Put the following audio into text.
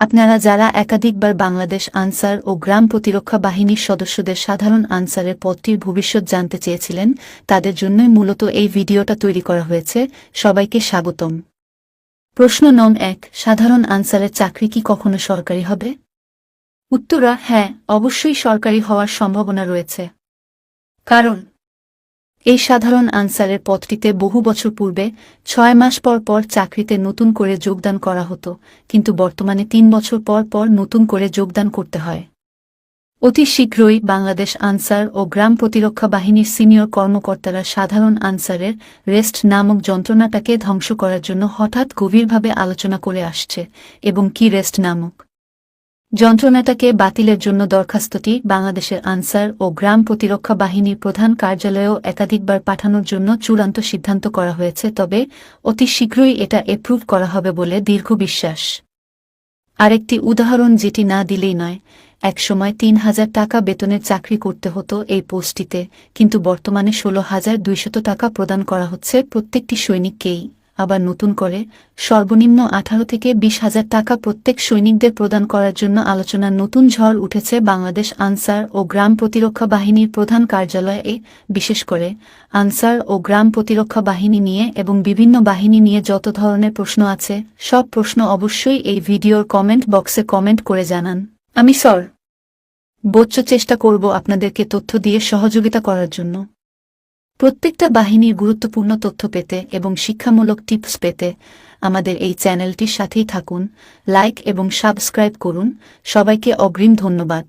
আপনারা যারা একাধিকবার বাংলাদেশ আনসার ও গ্রাম প্রতিরক্ষা বাহিনীর সদস্যদের সাধারণ আনসারের পদটির ভবিষ্যৎ জানতে চেয়েছিলেন, তাদের জন্যই মূলত এই ভিডিওটা তৈরি করা হয়েছে। সবাইকে স্বাগতম। প্রশ্ন নং এক, সাধারণ আনসারের চাকরি কি কখনো সরকারি হবে? উত্তরা হ্যাঁ অবশ্যই সরকারি হওয়ার সম্ভাবনা রয়েছে। কারণ এই সাধারণ আনসারের পদটিতে বহু বছর পূর্বে ছয় মাস পর পর চাকরিতে নতুন করে যোগদান করা হতো, কিন্তু বর্তমানে তিন বছর পর পর নতুন করে যোগদান করতে হয়। অতি শীঘ্রই বাংলাদেশ আনসার ও গ্রাম প্রতিরক্ষা বাহিনীর সিনিয়র কর্মকর্তারা সাধারণ আনসারের রেস্ট নামক যন্ত্রণাটাকে ধ্বংস করার জন্য হঠাৎ গভীরভাবে আলোচনা করে আসছে, এবং কি রেস্ট নামক যন্ত্রণাটাকে বাতিলের জন্য দরখাস্তটি বাংলাদেশের আনসার ও গ্রাম প্রতিরক্ষা বাহিনীর প্রধান কার্যালয়েও একাধিকবার পাঠানোর জন্য চূড়ান্ত সিদ্ধান্ত করা হয়েছে, তবে অতি শীঘ্রই এটা এপ্রুভ করা হবে বলে দীর্ঘ বিশ্বাস। আরেকটি উদাহরণ যেটি না দিলেই নয়, একসময় তিন হাজার টাকা বেতনের চাকরি করতে হতো এই পোস্টটিতে, কিন্তু বর্তমানে ষোলো হাজার দুইশত টাকা প্রদান করা হচ্ছে প্রত্যেকটি সৈনিককেই। আবার নতুন করে সর্বনিম্ন আঠারো থেকে বিশ হাজার টাকা প্রত্যেক সৈনিকদের প্রদান করার জন্য আলোচনার নতুন ঝড় উঠেছে বাংলাদেশ আনসার ও গ্রাম প্রতিরক্ষা বাহিনীর প্রধান কার্যালয়ে বিশেষ করে আনসার ও গ্রাম প্রতিরক্ষা বাহিনী নিয়ে এবং বিভিন্ন বাহিনী নিয়ে যত ধরনের প্রশ্ন আছে, সব প্রশ্ন অবশ্যই এই ভিডিওর কমেন্ট বক্সে কমেন্ট করে জানান। আমি সর বোচ্চ চেষ্টা করব আপনাদেরকে তথ্য দিয়ে সহযোগিতা করার জন্য। প্রত্যেকটা বাহিনীর গুরুত্বপূর্ণ তথ্য পেতে এবং শিক্ষামূলক টিপস পেতে আমাদের এই চ্যানেলটির সাথেই থাকুন, লাইক এবং সাবস্ক্রাইব করুন। সবাইকে অগ্রিম ধন্যবাদ।